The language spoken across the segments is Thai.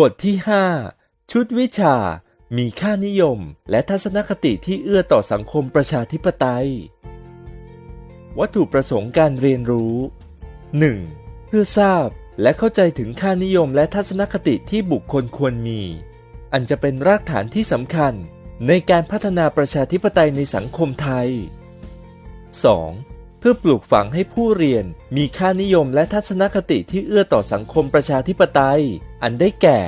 บทที่ 5 ชุดวิชา มีค่านิยม และทัศนคติที่เอื้อต่อสังคมประชาธิปไตย วัตถุประสงค์การเรียนรู้ 1. เพื่อทราบและเข้าใจถึงค่านิยมและทัศนคติที่บุคคลควรมี อันจะเป็นรากฐานที่สำคัญในการพัฒนาประชาธิปไตยในสังคมไทย 2. เพื่อปลูกฝังให้ผู้เรียน มีค่านิยมและทัศนคติที่เอื้อต่อสังคมประชาธิปไตย อันได้แก่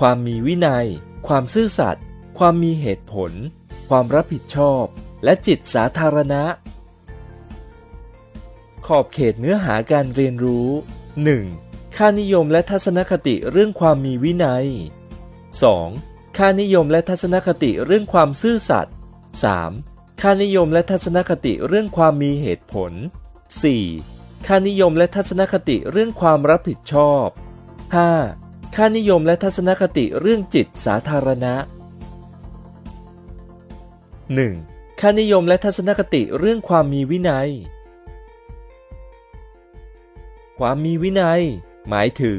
ความมีวินัย ความซื่อสัตย์ความมีเหตุผล ความรับผิดชอบ และจิตสาธารณะ ขอบเขตเนื้อหาการเรียนรู้ 1. ค่านิยมและทัศนคติเรื่องความมีวินัย 2. ค่านิยมและทัศนคติเรื่องความซื่อสัตย์ 3. ค่านิยมและทัศนคติเรื่องความมีเหตุผล 4. ค่านิยมและทัศนคติเรื่องความรับผิดชอบ 5. ค่านิยมและทัศนคติเรื่องจิตสาธารณะ 1. ค่านิยมและทัศนคติเรื่องความมีวินัย ความมีวินัย หมายถึง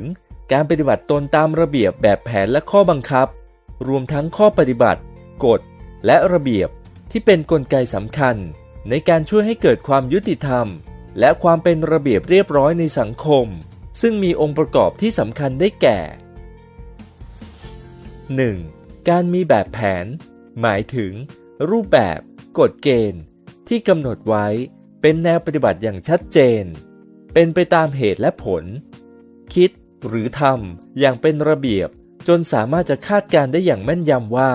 การปฏิบัติตนตามระเบียบแบบแผนและข้อบังคับ รวมทั้งข้อปฏิบัติ กฎ และระเบียบ ที่เป็นนกลไกสำคัญ ในการช่วยให้เกิดความยุติธรรม และความเป็นระเบียบเรียบร้อยในสังคม ซึ่งมีองค์ประกอบที่สำคัญได้แก่ 1. การมีแบบแผน หมายถึง รูปแบบ กฎเกณฑ์ ที่กำหนดไว้เป็นแนวปฏิบัติอย่างชัดเจน เป็นไปตามเหตุและผล คิดหรือทำอย่างเป็นระเบียบจนสามารถจะคาดการณ์ได้อย่างแม่นยำว่า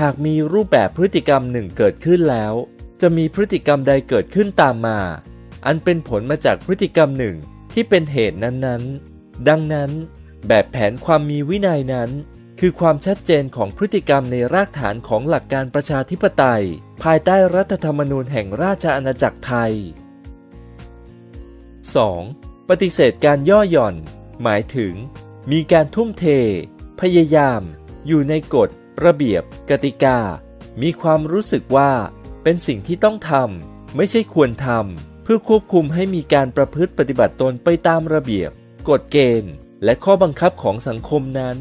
หากมีรูปแบบพฤติกรรมหนึ่งเกิดขึ้นแล้ว จะมีพฤติกรรมใดเกิดขึ้นตามมา อันเป็นผลมาจากพฤติกรรมหนึ่งที่เป็นเหตุนั้นๆ ดังนั้น แบบแผนความมีวินัยนั้น คือความชัดเจนของพฤติกรรมในรากฐานของหลักการประชาธิปไตย ภายใต้รัฐธรรมนูญแห่งราชอาณาจักรไทย 2. ปฏิเสธการย่อหย่อน หมายถึง มีการทุ่มเท พยายาม อยู่ในกฎ ระเบียบ กติกา มีความรู้สึกว่าเป็นสิ่งที่ต้องทำไม่ใช่ควรทำเพื่อควบคุมให้มีการประพฤติปฏิบัติตนไปตามระเบียบ กฎเกณฑ์ และข้อบังคับของสังคมนั้น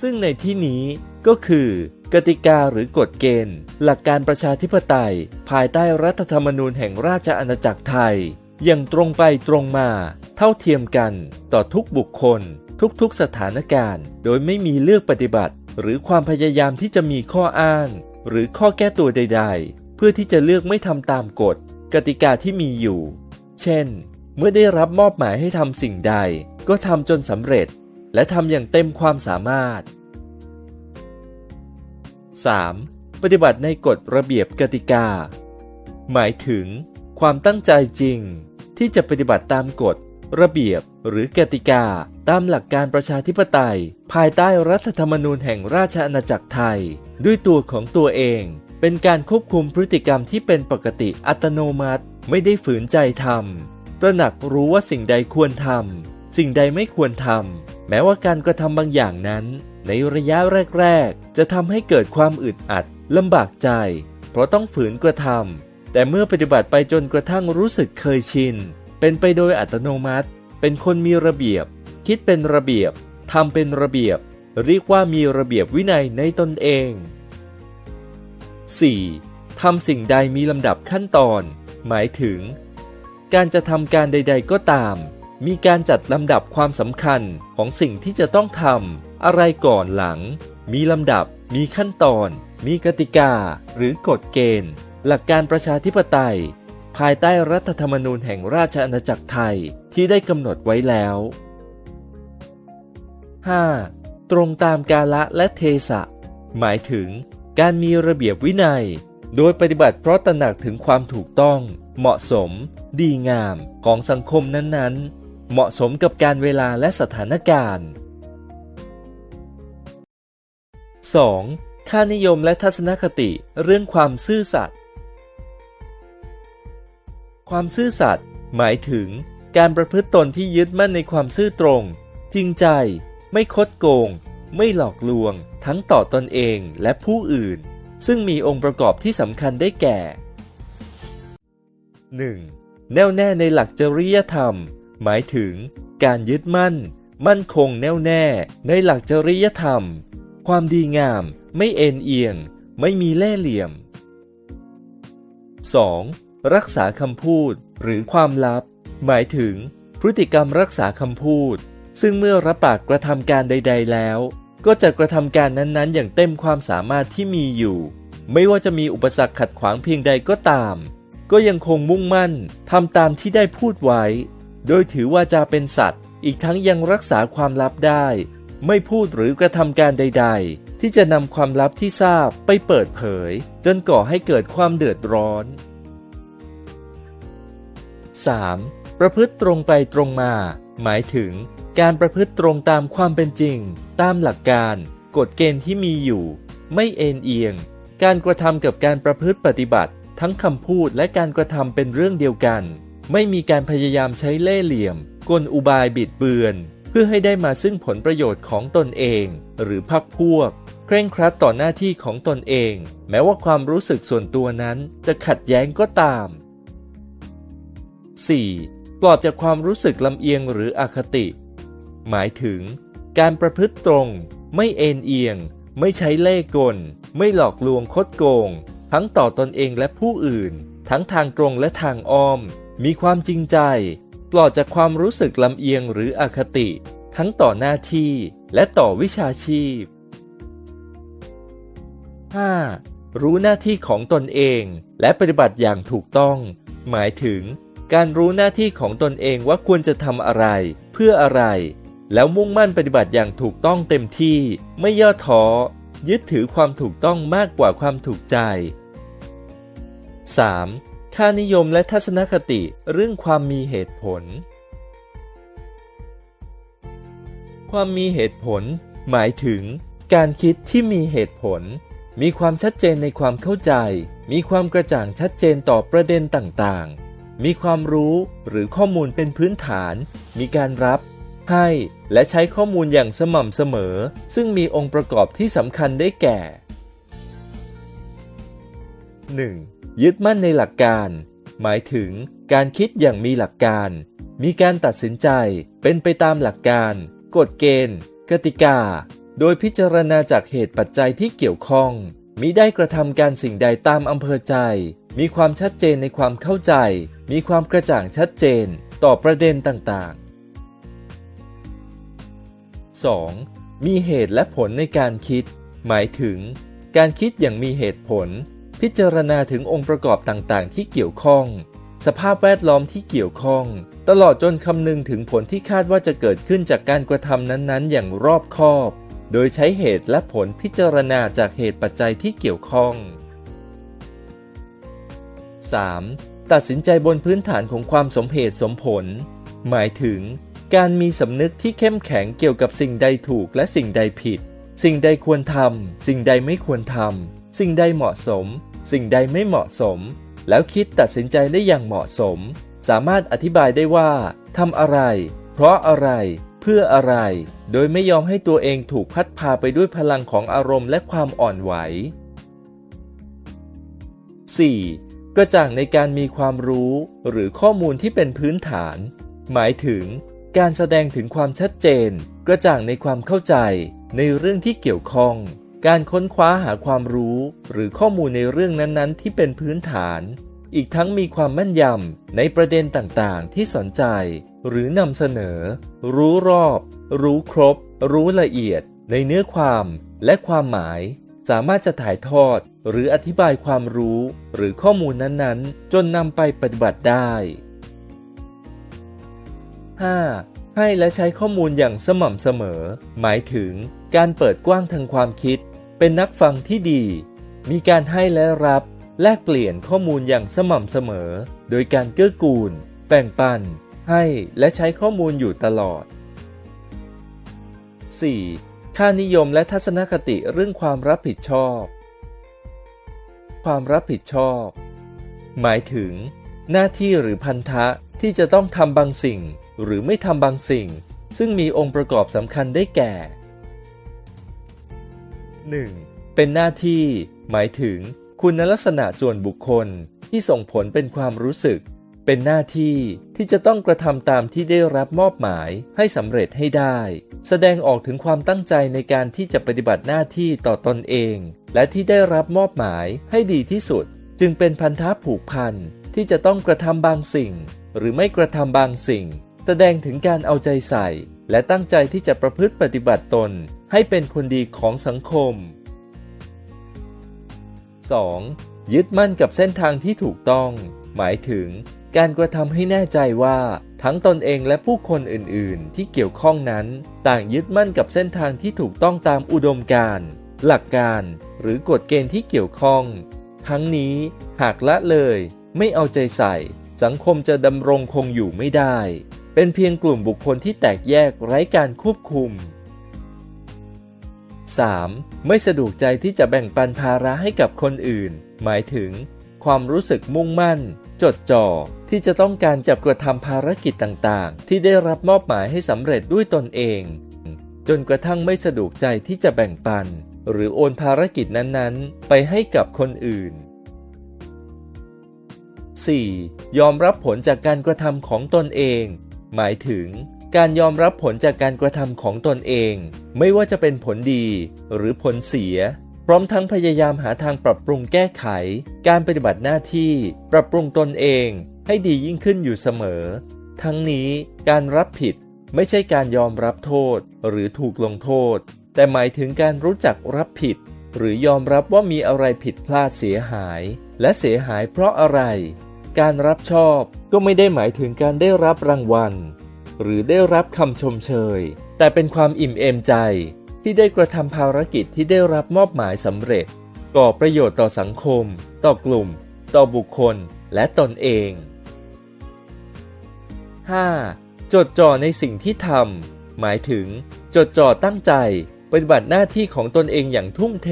ซึ่งในที่นี้ก็คือ กติกาหรือกฎเกณฑ์ หลักการประชาธิปไตย ภายใต้รัฐธรรมนูญแห่งราชอาณาจักรไทย อย่างตรงไปตรงมา เท่าเทียมกัน ต่อทุกบุคคล ทุกๆสถานการณ์ โดยไม่มีเลือกปฏิบัติ หรือความพยายามที่จะมีข้ออ้าง หรือข้อแก้ตัวใด ๆ เพื่อที่จะเลือกไม่ทำตามกฎ กติกาที่มีอยู่ เช่น เมื่อได้รับมอบหมายให้ทำสิ่งใด ก็ทำจนสำเร็จ และทำอย่างเต็มความสามารถ 3. ปฏิบัติในกฎระเบียบกติกา หมายถึง ความตั้งใจจริง ที่จะปฏิบัติตามกฎ ระเบียบหรือกติกา ตามหลักการประชาธิปไตย ภายใต้รัฐธรรมนูญแห่งราชอาณาจักรไทย ด้วยตัวของตัวเอง เป็นการควบคุมพฤติกรรมที่เป็นปกติอัตโนมัติ ไม่ได้ฝืนใจทำตระหนักรู้ว่าสิ่งใดควรทำสิ่งใดไม่ควรทำแม้ว่าการกระทำบางอย่างนั้น ในระยะแรก ๆ จะทำให้เกิดความอึดอัดลำบากใจ เพราะต้องฝืนกระทำแต่เมื่อปฏิบัติไปจนกระทั่งรู้สึกเคยชิน เป็นไปโดยอัตโนมัติ เป็นคนมีระเบียบ คิดเป็นระเบียบทำเป็นระเบียบ เรียกว่ามีระเบียบวินัยในตนเอง 4. ทำสิ่งใดมีลำดับขั้นตอน หมายถึง การจะทำการใด ๆ ก็ตาม มีการจัดลำดับความสำคัญของสิ่งที่จะต้องทำอะไรก่อนหลัง มีลำดับ มีขั้นตอน มีกติกา หรือกฎเกณฑ์ หลักการประชาธิปไตย ภายใต้รัฐธรรมนูญแห่งราชอาณาจักรไทยที่ได้กำหนดไว้แล้ว 5. ตรงตามกาละและเทศะ หมายถึง การมีระเบียบวินัย โดยปฏิบัติเพราะตระหนักถึงความถูกต้อง เหมาะสม ดีงามของสังคมนั้นๆ เหมาะสมกับการเวลาและสถานการณ์ 2. ค่านิยมและทัศนคติเรื่องความซื่อสัตย์ ความซื่อสัตย์หมายถึงการประพฤติตนที่ยึดมั่นในความซื่อตรง จริงใจ ไม่คดโกง ไม่หลอกลวง ทั้งต่อตอนเองและผู้อื่น ซึ่งมีองค์ประกอบที่สำคัญได้แก่ 1. แน่วแน่ในหลักจริยธรรม หมายถึง การยึดมั่น มั่นคงแน่วแน่ ในหลักจริยธรรม ความดีงาม ไม่เอ็นเอียง ไม่มีเล่ห์เหลี่ยม 2. รักษาคำพูด หรือความลับ หมายถึง พฤติกรรมรักษาคำพูด ซึ่งเมื่อรับปากกระทำการใด ๆ แล้ว ก็จะกระทำการนั้นๆ อย่างเต็มความสามารถที่มีอยู่ ไม่ว่าจะมีอุปสรรคขัดขวางเพียงใดก็ตาม ก็ยังคงมุ่งมั่นทำตามที่ได้พูดไว้ โดยถือว่าจะเป็นสัตว์ อีกทั้งยังรักษาความลับได้ ไม่พูดหรือกระทำการใด ๆที่จะนำความลับที่ทราบไปเปิดเผย จนก่อให้เกิดความเดือดร้อน 3. ประพฤติตรงไปตรงมา หมายถึง การประพฤติตรงตามความเป็นจริง ตามหลักการ กฎเกณฑ์ที่มีอยู่ ไม่เอ็นเอียง การกระทำกับการประพฤติปฏิบัติ ทั้งคำพูดและการกระทำเป็นเรื่องเดียวกัน ไม่มีการพยายามใช้เล่ห์เหลี่ยม กลอุบายบิดเบือน เพื่อให้ได้มาซึ่งผลประโยชน์ของตนเอง หรือพรรคพวกเคร่งครัดต่อหน้าที่ของตนเอง แม้ว่าความรู้สึกส่วนตัวนั้นจะขัดแย้งก็ตาม 4. ปลอดจากความรู้สึกลำเอียงหรืออคติ หมายถึง การประพฤติตรง ไม่เอ็นเอียง ไม่ใช้เล่ห์กล ไม่หลอกลวงคดโกง ทั้งต่อตนเองและผู้อื่น ทั้งทางตรงและทางอ้อม มีความจริงใจ ปลอดจากความรู้สึกลำเอียงหรืออคติ ทั้งต่อหน้าที่และต่อวิชาชีพ 5. รู้หน้าที่ของตนเองและปฏิบัติอย่างถูกต้อง หมายถึง การรู้หน้าที่ของตนเองว่าควรจะทำอะไร เพื่ออะไร แล้วมุ่งมั่นปฏิบัติอย่างถูกต้องเต็มที่ ไม่ย่อท้อ ยึดถือความถูกต้องมากกว่าความถูกใจ 3. ค่านิยมและทัศนคติเรื่องความมีเหตุผล ความมีเหตุผล หมายถึง การคิดที่มีเหตุผล มีความชัดเจนในความเข้าใจ มีความกระจ่างชัดเจนต่อประเด็นต่างๆ มีความรู้หรือข้อมูลเป็นพื้นฐาน มีการรับ ให้และใช้ข้อมูลอย่างสม่ำเสมอ ซึ่งมีองค์ประกอบที่สำคัญได้แก่ 1. ยึดมั่นในหลักการ หมายถึงการคิดอย่างมีหลักการ มีการตัดสินใจเป็นไปตามหลักการ กฎเกณฑ์ กติกา โดยพิจารณาจากเหตุปัจจัยที่เกี่ยวข้อง มิได้กระทำการสิ่งใดตามอำเภอใจ มีความชัดเจนในความเข้าใจ มีความกระจ่างชัดเจนต่อประเด็นต่างๆ 2. มีเหตุและผลในการคิด หมายถึง การคิดอย่างมีเหตุผล พิจารณาถึงองค์ประกอบต่างๆ ที่เกี่ยวข้อง สภาพแวดล้อมที่เกี่ยวข้อง ตลอดจนคำนึงถึงผลที่คาดว่าจะเกิดขึ้นจากการกระทำนั้นๆ อย่างรอบคอบ โดยใช้เหตุและผลพิจารณาจากเหตุปัจจัยที่เกี่ยวข้อง 3. ตัดสินใจบนพื้นฐานของความสมเหตุสมผล หมายถึง การมีสำนึกที่เข้มแข็งเกี่ยวกับสิ่งใดถูกและสิ่งใดผิด สิ่งใดควรทำสิ่งใดไม่ควรทำสิ่งใดเหมาะสม สิ่งใดไม่เหมาะสม แล้วคิดตัดสินใจได้อย่างเหมาะสม สามารถอธิบายได้ว่าทำอะไร เพราะอะไร พื่ออะไร โดยไม่ยอมให้ตัวเองถูกพัดพาไปด้วยพลังของอารมณ์และความอ่อนไหว 4. กระจ่างในการมีความรู้หรือข้อมูลที่เป็นพื้นฐาน หมายถึง การแสดงถึงความชัดเจน กระจ่างในความเข้าใจ ในเรื่องที่เกี่ยวข้อง การค้นคว้าหาความรู้ หรือข้อมูลในเรื่องนั้นๆ ที่เป็นพื้นฐาน อีกทั้งมีความแม่นยำในประเด็นต่างๆ ที่สนใจ หรือนำเสนอ รู้รอบ รู้ครบ รู้ละเอียด ในเนื้อความและความหมาย สามารถจะถ่ายทอด หรืออธิบายความรู้ หรือข้อมูลนั้นๆ จนนำไปปฏิบัติได้ 5. ให้และใช้ข้อมูลอย่างสม่ำเสมอ หมายถึงการเปิดกว้างทางความคิด เป็นนักฟังที่ดี มีการให้และรับ แลกเปลี่ยนข้อมูลอย่างสม่ำเสมอ โดยการเกื้อกูล แบ่งปัน ให้และใช้ข้อมูลอยู่ตลอด 4. ค่านิยมและทัศนคติเรื่องความรับผิดชอบ ความรับผิดชอบ หมายถึง หน้าที่หรือพันธะที่จะต้องทำบางสิ่ง หรือไม่ทำบางสิ่ง ซึ่งมีองค์ประกอบสำคัญได้แก่ 1. เป็นหน้าที่ หมายถึง คุณลักษณะส่วนบุคคลที่ส่งผลเป็นความรู้สึก เป็นหน้าที่ที่จะต้องกระทำตามที่ได้รับมอบหมายให้สำเร็จให้ได้ แสดงออกถึงความตั้งใจในการที่จะปฏิบัติหน้าที่ต่อตนเอง และที่ได้รับมอบหมายให้ดีที่สุด จึงเป็นพันธะผูกพันที่จะต้องกระทำบางสิ่ง หรือไม่กระทำบางสิ่ง แสดงถึงการเอาใจใส่ และตั้งใจที่จะประพฤติปฏิบัติตน ให้เป็นคนดีของสังคม 2. ยึดมั่นกับเส้นทางที่ถูกต้อง หมายถึง การกระทำให้แน่ใจว่า ทั้งตนเองและผู้คนอื่น ๆ ที่เกี่ยวข้องนั้น ต่างยึดมั่นกับเส้นทางที่ถูกต้องตามอุดมการณ์หลักการหรือกฎเกณฑ์ที่เกี่ยวข้อง ทั้งนี้หากละเลย ไม่เอาใจใส่ สังคมจะดำรงคงอยู่ไม่ได้ เป็นเพียงกลุ่มบุคคลที่แตกแยกไร้การควบคุม 3. ไม่สะดวกใจที่จะแบ่งปันภาระให้กับคนอื่น หมายถึง ความรู้สึกมุ่งมั่น จดจ่อ ที่จะต้องการจับกระทำภารกิจต่างๆ ที่ได้รับมอบหมายให้สำเร็จด้วยตนเอง จนกระทั่งไม่สะดวกใจที่จะแบ่งปัน หรือโอนภารกิจนั้นๆ ไปให้กับคนอื่น 4. ยอมรับผลจากการกระทำของตนเอง หมายถึง การยอมรับผลจากการกระทำของตนเอง ไม่ว่าจะเป็นผลดีหรือผลเสีย พร้อมทั้งพยายามหาทางปรับปรุงแก้ไข การปฏิบัติหน้าที่ ปรับปรุงตนเองให้ดียิ่งขึ้นอยู่เสมอ ทั้งนี้การรับผิดไม่ใช่การยอมรับโทษหรือถูกลงโทษ แต่หมายถึงการรู้จักรับผิด หรือยอมรับว่ามีอะไรผิดพลาดเสียหาย และเสียหายเพราะอะไร การรับชอบก็ไม่ได้หมายถึงการได้รับรางวัล หรือได้รับคำชมเชย แต่เป็นความอิ่มเอมใจที่ได้กระทำภารกิจที่ได้รับมอบหมายสำเร็จ ก่อประโยชน์ต่อสังคม ต่อกลุ่ม ต่อบุคคล และตนเอง 5. จดจ่อในสิ่งที่ทำหมายถึง จดจ่อตั้งใจ ปฏิบัติหน้าที่ของตนเองอย่างทุ่มเท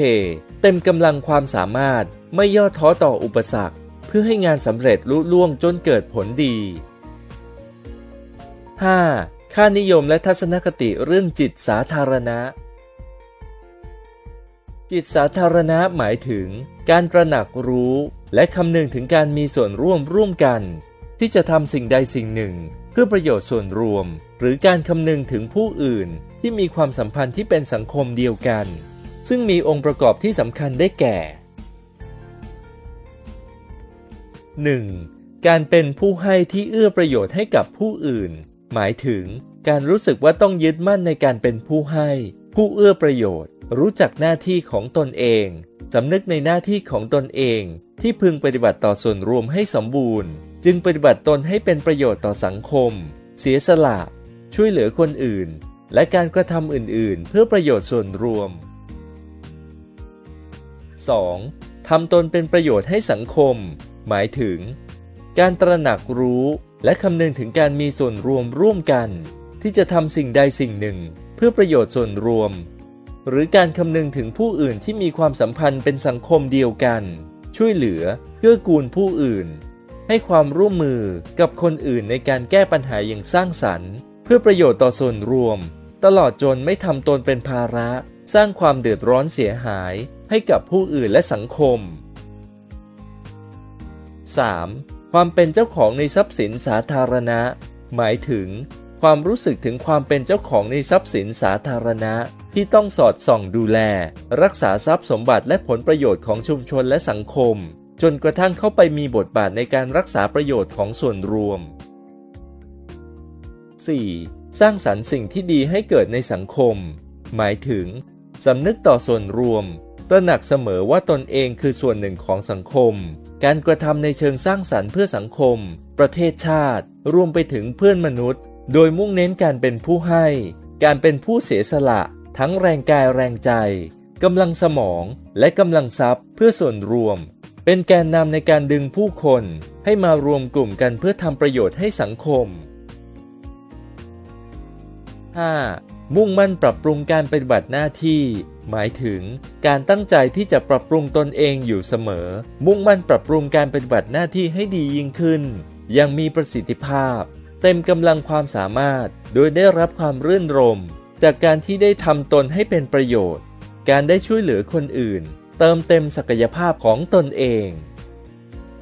เต็มกำลังความสามารถไม่ย่อท้อต่ออุปสรรค เพื่อให้งานสำเร็จลุล่วงจนเกิดผลดี 5. ค่านิยมและทัศนคติเรื่องจิตสาธารณะ จิตสาธารณะหมายถึง การตระหนักรู้ และคำนึงถึงการมีส่วนร่วมร่วมกัน ที่จะทำสิ่งใดสิ่งหนึ่ง เพื่อประโยชน์ส่วนรวม หรือการคำนึงถึงผู้อื่น ที่มีความสัมพันธ์ที่เป็นสังคมเดียวกัน ซึ่งมีองค์ประกอบที่สำคัญได้แก่ 1. การเป็นผู้ให้ที่เอื้อประโยชน์ให้กับผู้อื่น หมายถึง การรู้สึกว่าต้องยึดมั่นในการเป็นผู้ให้ ผู้เอื้อประโยชน์ รู้จักหน้าที่ของตนเองสำนึกในหน้าที่ของตนเอง ที่พึงปฏิบัติต่อส่วนรวมให้สมบูรณ์ จึงปฏิบัติตนให้เป็นประโยชน์ต่อสังคม เสียสละ ช่วยเหลือคนอื่น และการกระทำอื่น ๆ เพื่อประโยชน์ส่วนรวม 2. ทำตนเป็นประโยชน์ให้สังคม หมายถึง การตระหนักรู้ และคำนึงถึงการมีส่วนรวมร่วมกัน ที่จะทำสิ่งใดสิ่งหนึ่ง เพื่อประโยชน์ส่วนรวม หรือการคำนึงถึงผู้อื่นที่มีความสัมพันธ์เป็นสังคมเดียวกัน ช่วยเหลือเกื้อกูลผู้อื่น ให้ความร่วมมือกับคนอื่นในการแก้ปัญหาอย่างสร้างสรรค์ เพื่อประโยชน์ต่อส่วนรวม ตลอดจนไม่ทำตนเป็นภาระ สร้างความเดือดร้อนเสียหายให้กับผู้อื่นและสังคม 3. ความเป็นเจ้าของในทรัพย์สินสาธารณะ หมายถึง ความรู้สึกถึงความเป็นเจ้าของในทรัพย์สินสาธารณะ ที่ต้องสอดส่องดูแล รักษาทรัพย์สมบัติและผลประโยชน์ของชุมชนและสังคม จนกระทั่งเข้าไปมีบทบาทในการรักษาประโยชน์ของส่วนรวม 4. สร้างสรรค์สิ่งที่ดีให้เกิดในสังคม หมายถึงสำนึกต่อส่วนรวม ตระหนักเสมอว่าตนเองคือส่วนหนึ่งของสังคม การกระทำในเชิงสร้างสรรค์เพื่อสังคม ประเทศชาติ รวมไปถึงเพื่อนมนุษย์ โดยมุ่งเน้นการเป็นผู้ให้ การเป็นผู้เสียสละ ทั้งแรงกายแรงใจกำลังสมองและกำลังทรัพย์เพื่อส่วนรวม เป็นแกนนำในการดึงผู้คนให้มารวมกลุ่มกันเพื่อทำประโยชน์ให้สังคม 5. มุ่งมั่นปรับปรุงการปฏิบัติหน้าที่ หมายถึงการตั้งใจที่จะปรับปรุงตนเองอยู่เสมอ มุ่งมั่นปรับปรุงการปฏิบัติหน้าที่ให้ดียิ่งขึ้น ยังมีประสิทธิภาพ เต็มกำลังความสามารถ โดยได้รับความรื่นรม จากการที่ได้ทำตนให้เป็นประโยชน์ การได้ช่วยเหลือคนอื่น เติมเต็มศักยภาพของตนเอง